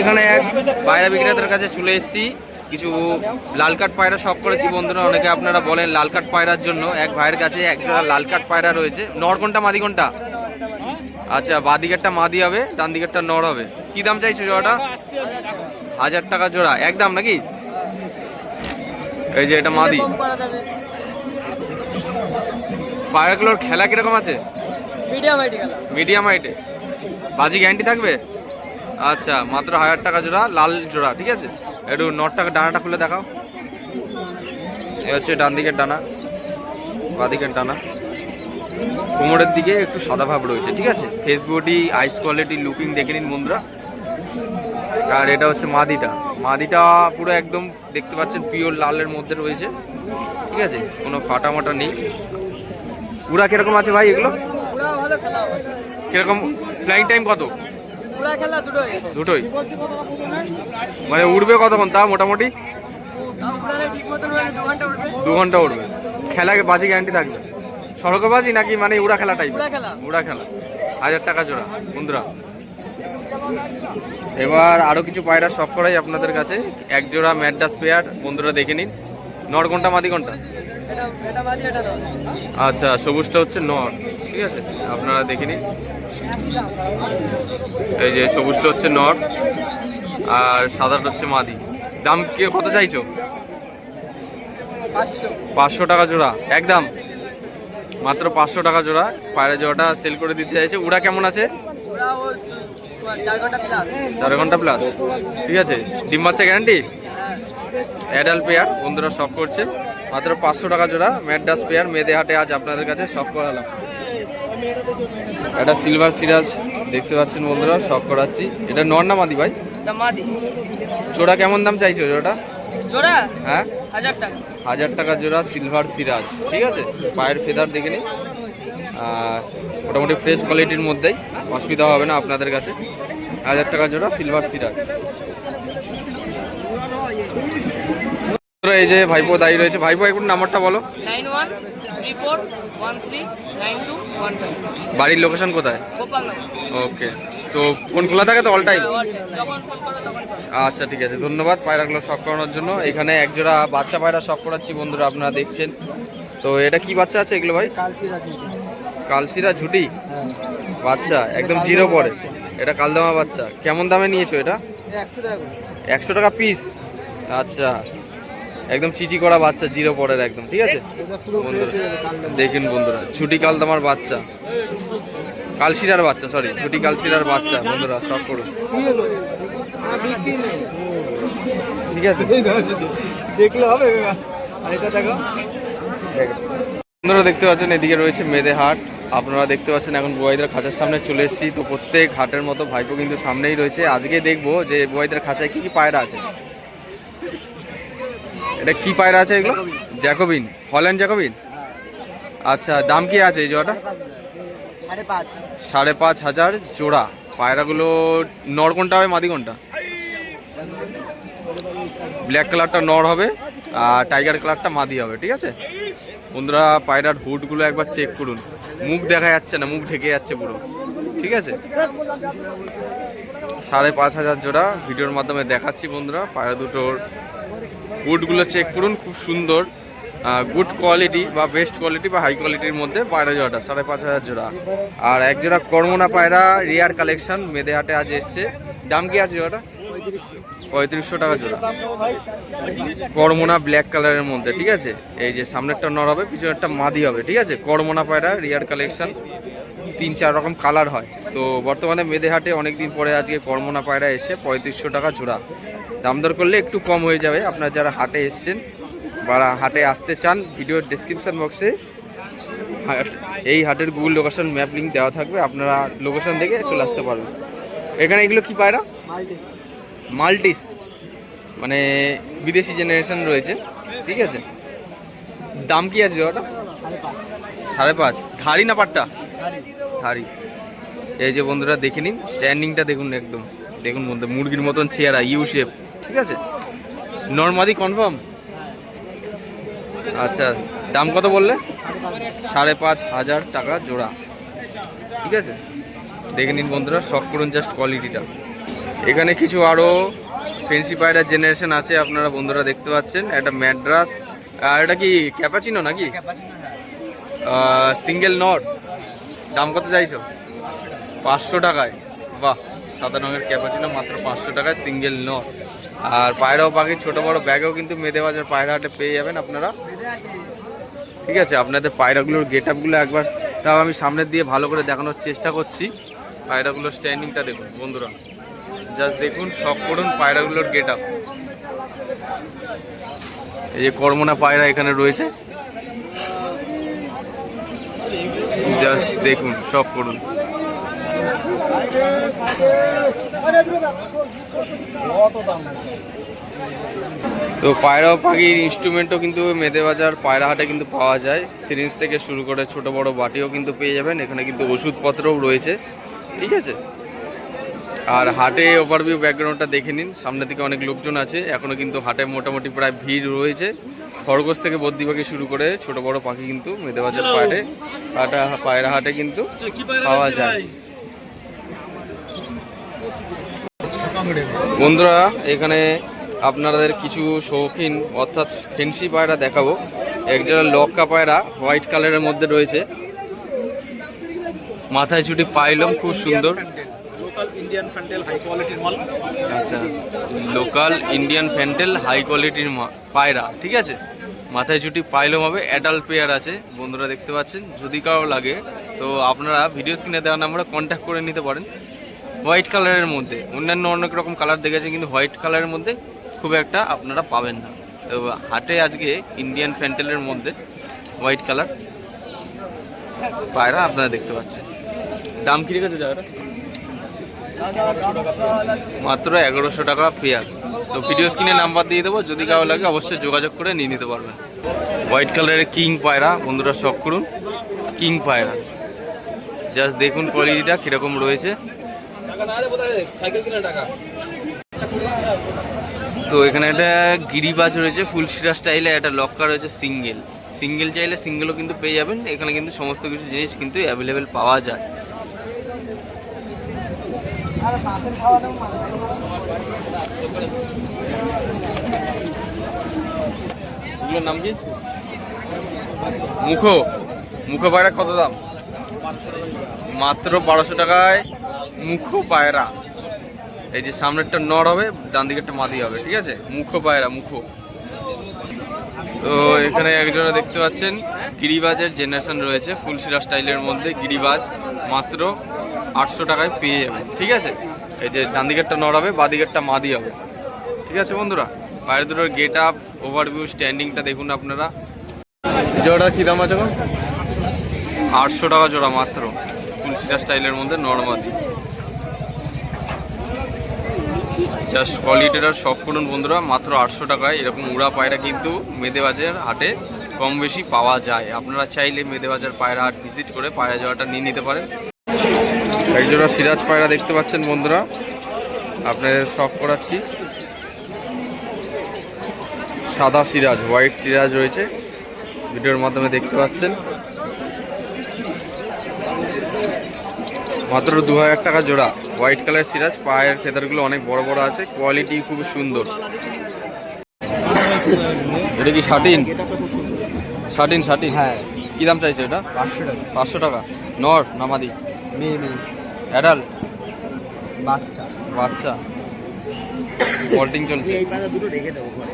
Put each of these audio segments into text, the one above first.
এখানে এক পায়রা বিক্রেতার কাছে চলে এসেছি। কিছু লাল কাঠ পায়রা শখ করেছি বন্ধুরা অনেকে আপনারা বলেন লাল কাঠ পায়রার জন্য। এক ভাইয়ের কাছে এক জোড়া লাল কাঠ পায়রা রয়েছে। নর কোনটা মাদি কোনটা আচ্ছা বাঁ দিকেরটা মাদি হবে ডান দিকেরটা নর হবে। কি দাম চাইছো জোড়াটা? হাজার টাকা জোড়া। একদম নাকি? এই যে এটা মাদি। পায়রাগুলোর খেলা কীরকম আছে? মিডিয়াম হাইটে বাজি গ্যারান্টি থাকবে? আচ্ছা মাত্র হাজার টাকা জোড়া, লাল জোড়া, ঠিক আছে? একটু নট টাকা ডানাটা খুলে দেখাও। এ হচ্ছে ডান দিকের ডানা, বা দিকের ডানা। কোমরের দিকে একটু সাদা ভাব রয়েছে, ঠিক আছে? Face body eyes quality looking দেখে নিন বন্ধুরা। আর এটা হচ্ছে মাদিটা। মাদিটা পুরো একদম দেখতে পাচ্ছেন পিওর লালের মধ্যে রয়েছে, ঠিক আছে? কোনো ফাটা মাটা নেই। পুরা কীরকম আছে ভাই এগুলো? কীরকম? ফ্লাইং টাইম কত? দুটোই। দুটোই? মানে উড়বে কতক্ষণ? তা মোটামুটি? দু ঘণ্টা উঠবে খেলা বাজি গ্যারান্টি থাকবে? সড়কবাজি নাকি মানে উড়া খেলা টাইপ উড়া খেলা। হাজার টাকা জোড়া বন্ধুরা। এবার আরও কিছু পায়রা সব করাই আপনাদের কাছে। এক জোড়া ম্যাডাস পেয়ার বন্ধুরা দেখে নিন। নর কোনটা মাদি দাও আচ্ছা সবুজটা হচ্ছে নর। ঠিক আছে আপনারা দেখে নিন। এই যে সবুজটা হচ্ছে নর আর সাদাটা হচ্ছে মাদি। দাম কে কত চাইছো? পাঁচশো। টাকা জোড়া একদম। মাত্র পাঁচশো টাকা জোড়া পায়রা জোড়াটা সেল করে দিতে চাইছে। উড়া কেমন আছে? চার ঘণ্টা প্লাস ঠিক আছে ডিম বাচ্চা গ্যারান্টি হ্যাঁ। অ্যাডাল পেয়ার বন্ধুরা সব করছে। মাত্র পাঁচশো টাকা জোড়া ম্যাডাস পেয়ার মেয়েদের হাটে আজ আপনাদের কাছে সব করালাম। এটা সিলভার সিরাজ দেখতে পাচ্ছেন বন্ধুরা সব করাচ্ছি। এটা নর না মাদি ভাই? মাদি। জোড়া কেমন দাম চাইছো জোড়াটা? জোড়া? হ্যাঁ? হাজার টাকা। হাজার টাকা জোড়া সিলভার সিরাজ ঠিক আছে? পায়ের ফেদার দেখে নিন। আর মোটামুটি ফ্রেশ কোয়ালিটির মধ্যেই অসুবিধা হবে না আপনাদের কাছে। হাজার টাকা জোড়া সিলভার সিরাজ। এই যে ভাইপো দাঁড়িয়ে রয়েছে। ভাইপো একটু নাম্বারটা বলো। বাড়ির লোকেশন কোথায়? ওকে। তো ফোন খোলা থাকে তো অল টাইম যখন ফোন করো তখন করো। আচ্ছা ঠিক আছে। ধন্যবাদ পায়রাগুলো শখ করানোর জন্য। এখানে একজোড়া বাচ্চা পায়রা শখ করাচ্ছি বন্ধুরা আপনারা দেখছেন। তো এটা কি বাচ্চা আছে এগুলো ভাই? কালসিরা ঝুটি। বাচ্চা একদম জিরো পরে। এটা কালদামা বাচ্চা। কেমন দামে নিয়েছো এটা? একশো টাকা পিস আচ্ছা। একদম চিচি করা বাচ্চা জিরো পরের একদম ঠিক আছে? দেখুন বন্ধুরা ছুটি কাল তোমার বাচ্চা। কালশিরার বাচ্চা সরি ছুটি কালশিরার বাচ্চা বন্ধুরা সব করুন ঠিক আছে? দেখলে হবে দেখো। বন্ধুরা দেখতে পাচ্ছেন এদিকে রয়েছে মেদে হাট। আপনারা দেখতে পাচ্ছেন এখন বুয়াইদের খাঁচার সামনে চলে এসেছি। তো প্রত্যেক হাটের মতো ভাইপো কিন্তু সামনেই রয়েছে। আজকে দেখব যে বুয়াইদের খাঁচায় কি কি পায়রা আছে। এটা কি পায়রা আছে এগুলো? জ্যাকোবিন। Holland Jacobin? আচ্ছা দাম কি আছে এই জোড়াটা? সাড়ে পাঁচ। সাড়ে পাঁচ হাজার জোড়া। পায়রাগুলো নর কোনটা হবে মাদি কোনটা? ব্ল্যাক কালারটা নর হবে আর টাইগার কালারটা মাদি হবে ঠিক আছে? বন্ধুরা পায়রার হুডগুলো একবার চেক করুন। মুখ দেখা যাচ্ছে না মুখ ঢেকে যাচ্ছে পুরো ঠিক আছে? সাড়ে পাঁচ হাজার জোড়া ভিডিওর মাধ্যমে দেখাচ্ছি বন্ধুরা পায়রা দুটোর হুডগুলো চেক করুন, খুব সুন্দর গুড কোয়ালিটি বা বেস্ট কোয়ালিটি বা হাই কোয়ালিটির মধ্যে পায়রা জোড়াটা, সাড়ে পাঁচ হাজার জোড়া। আর এক জোড়া কর্মনা পায়রা রিয়ার কালেকশন মেদে হাটে আজ এসছে। দাম কি আছে জোড়াটা? পঁয়ত্রিশশো টাকা জোড়া। করমোনা ব্ল্যাক কালারের মধ্যে, ঠিক আছে? এই যে সামনেরটা নর হবে, পিছনেরটা মাদি হবে, ঠিক আছে? করমোনা পায়রা রিয়ার কালেকশন তিন চার রকম কালার হয়। তো বর্তমানে মেদে হাটে অনেক দিন পরে আজকে করমোনা পায়রা এসে পঁয়ত্রিশশো টাকা জোড়া। দাম দর করলে একটু কম হয়ে যাবে। আপনারা যারা হাটে এসছেন বা হাটে আসতে চান, ভিডিওর ডিসক্রিপশন বক্সে এই হাটের গুগল লোকেশন ম্যাপ লিঙ্ক দেওয়া থাকবে। আপনারা লোকেশন দেখে চলে আসতে পারবেন। এখানে এগুলো কি পায়রা? মাল্টিস। মানে বিদেশি জেনারেশন রয়েছে। ঠিক আছে? দাম কি আছে ওটা সাড়ে পাঁচ। ধারি না পাট্টা? ধারি এই যে বন্ধুরা দেখে নিন স্ট্যান্ডিংটা দেখুন একদম। দেখুন বন্ধু মুরগির মতন চেয়ারা ইউ শেপ ঠিক আছে? নর্মাদি কনফার্ম আচ্ছা দাম কত বললে? সাড়ে পাঁচ হাজার টাকা জোড়া। ঠিক আছে? দেখে নিন বন্ধুরা শখ করুন জাস্ট কোয়ালিটিটা এখানে কিছু আরও ফেন্সি পায়রার জেনারেশন আছে আপনারা বন্ধুরা দেখতে পাচ্ছেন। একটা ম্যাড্রাস আর এটা কি ক্যাপাচিনো নাকি? সিঙ্গেল নট দাম কত চাইছো? পাঁচশো টাকায়। বাহ, সাদা রঙের ক্যাপাচিনো মাত্র পাঁচশো টাকায়, সিঙ্গেল নট। আর পায়রাও পাখির ছোট বড় ব্যাগেও কিন্তু মেদে বাজার পায়রা হাটে পেয়ে যাবেন আপনারা। ঠিক আছে, আপনাদের পায়রাগুলোর গেট আপগুলো একবার তাও আমি সামনের দিয়ে ভালো করে দেখানোর চেষ্টা করছি। পায়রাগুলোর স্ট্যান্ডিংটা দেখুন, বন্ধুরা। জাস্ট দেখুন সব করুন পায়রাগুলোর গেট আপ এই যে কর্মনা পায়রা এখানে রয়েছে। জাস্ট দেখুন সব করুন। তো পায়রা পাখির ইনস্ট্রুমেন্টও কিন্তু মেদে পায়রাহাটে পায়রা হাটে কিন্তু পাওয়া যায়। সিরিঞ্জ থেকে শুরু করে ছোট বড় বাটিও কিন্তু পেয়ে যাবেন। এখানে কিন্তু ওষুধপত্রও রয়েছে। ঠিক আছে? আর হাটে ওভারভিউ ব্যাকগ্রাউন্ডটা দেখে নিন। সামনের দিকে অনেক লোকজন আছে। এখনও কিন্তু হাটে মোটামুটি প্রায় ভিড় রয়েছে। খরগোশ থেকে বদ্রি পাখি শুরু করে ছোট বড় পাখি কিন্তু মেদেবাজার পায়রে পাটা পায়রা হাটে কিন্তু পাওয়া যায়। বন্ধুরা এখানে আপনাদের কিছু শৌখিন অর্থাৎ ফেন্সি পায়রা দেখাবো। একজোড়া লক্কা পায়রা হোয়াইট কালারের মধ্যে রয়েছে। মাথায় চুটি পাইলম খুব সুন্দর। লোকাল ইন্ডিয়ান ফ্যান্টেল হাই কোয়ালিটির মাল আচ্ছা লোকাল ইন্ডিয়ান ফ্যান্টেল হাই কোয়ালিটির পায়রা, ঠিক আছে? মাথায় চুটি পাইলম হবে অ্যাডাল্ট পেয়ার আছে, বন্ধুরা দেখতে পাচ্ছেন, যদি কারও লাগে, তো আপনারা ভিডিও স্ক্রিনে দেওয়া নাম্বারে কন্ট্যাক্ট করে নিতে পারেন। হোয়াইট কালারের মধ্যে, অন্যান্য অনেক রকম কালার দেখেছেন, কিন্তু হোয়াইট কালারের মধ্যে খুব একটা আপনারা পাবেন না। তো হাটে আজকে ইন্ডিয়ান ফ্যান্টেলের মধ্যে হোয়াইট কালার পায়রা আপনারা দেখতে পাচ্ছেন। দাম কি রেখেছে জায়গাটা? মাত্র এগারোশো টাকা পেয়ার তো ভিডিও স্ক্রিনে নাম্বার দিয়ে দেবো, যদি কারও লাগে অবশ্যই যোগাযোগ করে নিয়ে নিতে পারবেন হোয়াইট কালারের কিং পায়রা, বন্ধুরা শখ করুন। কিং পায়রা। জাস্ট দেখুন কোয়ালিটিটা কীরকম রয়েছে। তো এখানে একটা গিরিবাজ রয়েছে ফুলশিরা স্টাইলে একটা লক্কা রয়েছে সিঙ্গেল সিঙ্গেল চাইলে সিঙ্গেলও কিন্তু পেয়ে যাবেন। এখানে কিন্তু সমস্ত কিছু জিনিস কিন্তু অ্যাভেলেবেল পাওয়া যায়। নাম কি? মুখো। মুখো পায়রা কত দাম? মাত্র বারোশো টাকায় মুখো পায়রা। এই যে সামনেরটা নড় হবে ডান দিকেরটা মাদি হবে, ঠিক আছে? মুখো পায়রা, মুখো। তো এখানে একজনে দেখতে পাচ্ছেন, গিরিবাজের জেনারেশন রয়েছে ফুলশিরা স্টাইলের মধ্যে গিরিবাজ, মাত্র আটশো টাকায় পেয়ে যাবেন ঠিক আছে? এই যে ডান দিকেরটা নর হবে বা দিকেরটা মাদি হবে। ঠিক আছে বন্ধুরা? পায়ের দুটোর গেট আপ ওভারভিউ স্ট্যান্ডিংটা দেখুন আপনারা। জোড়া কী দাম আছে? আটশো টাকা জোড়া মাত্র ফুলশিরা স্টাইলের মধ্যে নর্মাদি জাস্ট কোয়ালিটিটা শখ করুন বন্ধুরা মাত্র আটশো টাকায়। এরকম উড়া পায়রা কিন্তু মেদেবাজার হাটে কম বেশি পাওয়া যায়। আপনারা চাইলে মেদেবাজার পায়রা হাট ভিজিট করে পায়রা জোড়াটা নিয়ে নিতে পারেন। একজোড়া সিরাজ পায়রা দেখতে পাচ্ছেন বন্ধুরা। আপনাদের শখ করাচ্ছি। সাদা সিরাজ হোয়াইট সিরাজ রয়েছে। ভিডিওর মাধ্যমে দেখতে পাচ্ছেন। মাত্র দু হাজার টাকা জোড়া। হোয়াইট কালার সিরাজ পায়ের ফেদারগুলো অনেক বড় বড় আছে। কোয়ালিটি খুব সুন্দর। এটা কি শার্টিন শার্টিন শার্টিন হ্যাঁ। কি দাম চাইছে এটা? পাঁচশো টাকা। পাঁচশো টাকা। নর নামাদি। মেয়ে মেয়ে। অ্যাডাল? বাচ্চা। বাচ্চা। বল্টিং চলছে। এই পাতা দুটো রেখে দেবো ঘরে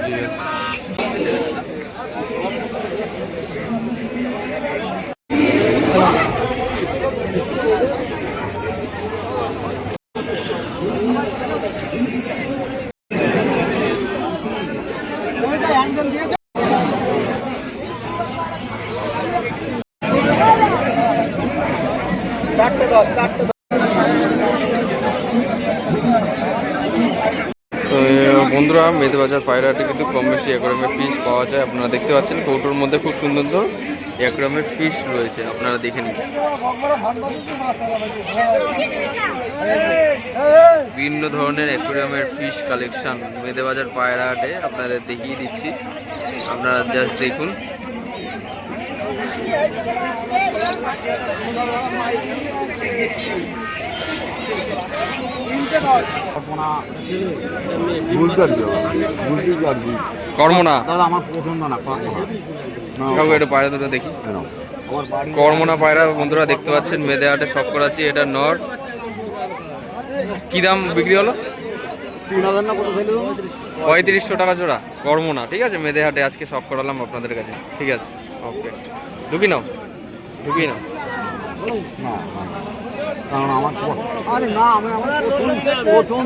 ঠিক আছে। বন্ধুরা মেদবাজার পায়রাটি কিন্তু কম বেশি একরকমের পিস পাওয়া যায়। আপনারা দেখতে পাচ্ছেন কৌটোর মধ্যে খুব সুন্দর সুন্দর অ্যাকুরিয়ামের ফিশ রয়েছে। আপনারা দেখে নিন। বিভিন্ন ধরনের অ্যাকুরিয়ামের ফিশ কালেকশন মেদেবাজার পায়রা হাটে আপনাদের দেখিয়ে দিচ্ছি। আপনারা জাস্ট দেখুন। বুঝতে পারবি বুঝতে পারবি দাদা আমার পছন্দ না পাবো না না, কাকু একটু পায়রা দুটো দেখি। কর্মনা পায়রা বন্ধুরা দেখতে পাচ্ছেন মেদে হাটে সব করাচ্ছি এটা নর। কি দাম বিক্রি হলো? পঁয়ত্রিশশো টাকা জোড়া। কর্মনা ঠিক আছে? মেদে হাটে আজকে সব করালাম আপনাদের কাছে ঠিক আছে? ওকে ঢুকি নাও। ঢুকি নাও। কারণ আমার আরে না আমি আমার প্রথম